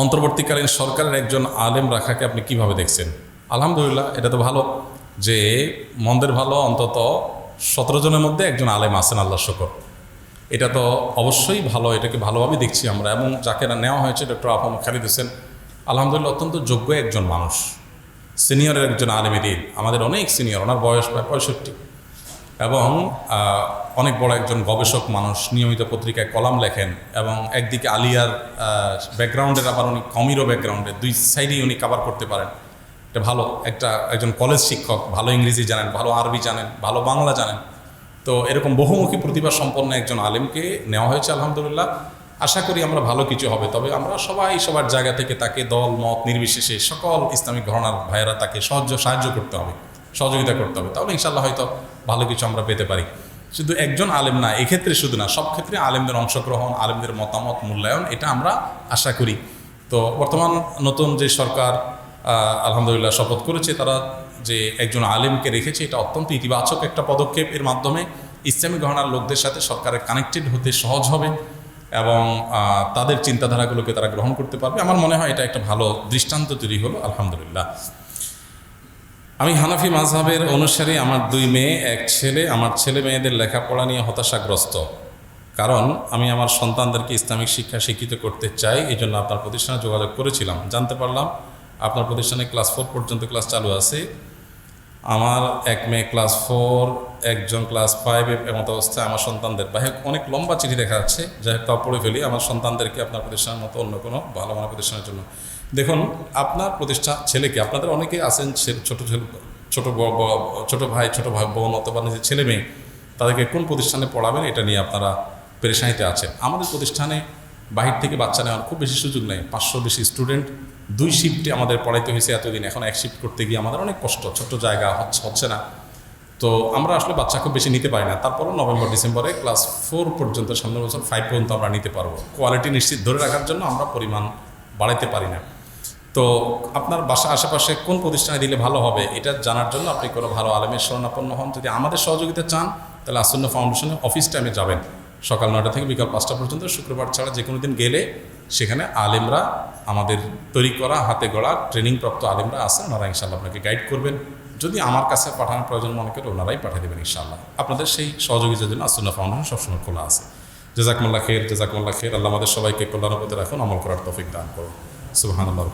অন্তর্বর্তীকালীন সরকারের একজন আলেম রাখাকে আপনি কীভাবে দেখছেন? আলহামদুলিল্লাহ, এটা তো ভালো যে মন্দের ভালো অন্তত সতেরো জনের মধ্যে একজন আলেম আছেন আল্লাহ শকর। এটা তো অবশ্যই ভালো, এটাকে ভালোভাবে দেখছি আমরা এবং যাকে নেওয়া হয়েছে, ডক্টর আফম খালিদ হোসেন, আলহামদুলিল্লাহ অত্যন্ত যোগ্য একজন মানুষ। সিনিয়রের একজন আলেম দিন আমাদের অনেক সিনিয়র, ওনার বয়স প্রায় পঁয়ষট্টি। এবং অনেক বড় একজন গবেষক মানুষ নিয়মিত পত্রিকায় কলাম লেখেন এবং একদিকে আলিয়ার ব্যাকগ্রাউন্ডের আবার উনি কমিরও ব্যাকগ্রাউন্ডে দুই সাইডেই উনি কাভার করতে পারেন। এটা ভালো, একটা, একজন কলেজ শিক্ষক, ভালো ইংরেজি জানেন, ভালো আরবি জানেন, ভালো বাংলা জানেন। তো এরকম বহুমুখী প্রতিভা সম্পন্ন একজন আলেমকে নেওয়া হয়েছে, আলহামদুলিল্লাহ। আশা করি আমরা ভালো কিছু হবে, তবে আমরা সবাই সবার জায়গা থেকে তাকে দল, মত নির্বিশেষে সকল ইসলামিক ঘটনার ভাইয়েরা তাকে সহজ, সাহায্য করতে হবে, সহযোগিতা করতে হবে। তাহলে ইনশাল্লাহ হয়তো ভালো কিছু আমরা পেতে পারি। শুধু একজন আলেম না, এক্ষেত্রে শুধু না, সব ক্ষেত্রে আলেমদের অংশগ্রহণ, আলেমদের মতামত, মূল্যায়ন, এটা আমরা আশা করি। তো বর্তমান নতুন যে সরকার আলহামদুলিল্লাহ শপথ করেছে, তারা যে একজন আলেমকে রেখেছে, এটা অত্যন্ত ইতিবাচক একটা পদক্ষেপ। এর মাধ্যমে ইসলামী গহনার লোকদের সাথে সরকারের কানেক্টেড হতে সহজ হবে এবং তাদের চিন্তাধারাগুলোকে তারা গ্রহণ করতে পারবে। আমার মনে হয় এটা একটা ভালো দৃষ্টান্ত তৈরি হলো, আলহামদুলিল্লাহ। আমি হানাফি মাঝহাবের অনুসারে, আমার দুই মেয়ে, এক ছেলে। আমার ছেলে মেয়েদের লেখাপড়া নিয়ে হতাশাগ্রস্ত। কারণ আমি আমার সন্তানদেরকে ইসলামিক শিক্ষা শিক্ষিত করতে চাই এই জন্য আপনার প্রতিষ্ঠানে যোগাযোগ করেছিলাম। জানতে পারলাম, আপনার প্রতিষ্ঠানে ক্লাস ফোর পর্যন্ত ক্লাস চালু আছে। আমার এক মেয়ে ক্লাস ফোর একজন ক্লাস ফাইভে এমত অবস্থায় আমার সন্তানদের। বা অনেক লম্বা চিঠি দেখা যাচ্ছে। যাই হোক, তাও পড়ে ফেলি। আমার সন্তানদেরকে আপনার প্রতিষ্ঠানের মতো অন্য কোনো ভালো মানের প্রতিষ্ঠানের জন্য। দেখুন, আপনার প্রতিষ্ঠান ছেলেকে আপনাদের অনেকেই আছেন ছোট ছেলে, ছোট ছোট ভাই ছোট ভাই বোন অথবা নিজের ছেলে মেয়ে। তাদেরকে কোন প্রতিষ্ঠানে পড়াবেন, এটা নিয়ে আপনারা পেরেশানিতে আছেন। আমাদের প্রতিষ্ঠানে বাহির থেকে বাচ্চা নেওয়ার খুব বেশি সুযোগ নেই। পাঁচশো বেশি স্টুডেন্ট দুই শিফটে আমাদের পড়াইতে হয়েছে এতদিন। এখন এক শিফট করতে গিয়ে আমাদের অনেক কষ্ট, ছোট্ট জায়গা হচ্ছে হচ্ছে না। তো আমরা আসলে বাচ্চা খুব বেশি নিতে পারি না। তারপরও নভেম্বর, ডিসেম্বরে ক্লাস ফোর পর্যন্ত, সামনের বছর ফাইভ পর্যন্ত আমরা নিতে পারব। কোয়ালিটি নিশ্চিত ধরে রাখার জন্য আমরা পরিমাণ বাড়াইতে পারি না। তো আপনার বাসা আশেপাশে কোন প্রতিষ্ঠানে দিলে ভালো হবে, এটা জানার জন্য আপনি কোনো ভালো আলেমের শরণাপন্ন হন। যদি আমাদের সহযোগিতা চান, তাহলে আসন্ন ফাউন্ডেশনের অফিস টাইমে যাবেন। সকাল নয়টা থেকে বিকাল পাঁচটা পর্যন্ত, শুক্রবার ছাড়া যে কোনো দিন গেলে সেখানে আলেমরা আমাদের তৈরি করা, হাতে গড়া, ট্রেনিংপ্রাপ্ত আলেমরা আছেন, ওনারা ইনশাল্লাহ আপনাকে গাইড করবেন। যদি আমার কাছে পাঠানোর প্রয়োজন মনে করে, ওনারাই পাঠিয়ে দেবেন ইনশাল্লাহ আপনাদের সেই সহযোগিতার জন্য আসন্ন ফাউন্ডেশন সবসময় খোলা আছে। জেজাকমুল্লা খের জেজাকমুল্লা খের। আল্লাহ আমাদের সবাইকে কল্যাণপথে রাখুন, আমল করার তফিক দান করুন। সুবহান আল্লাহ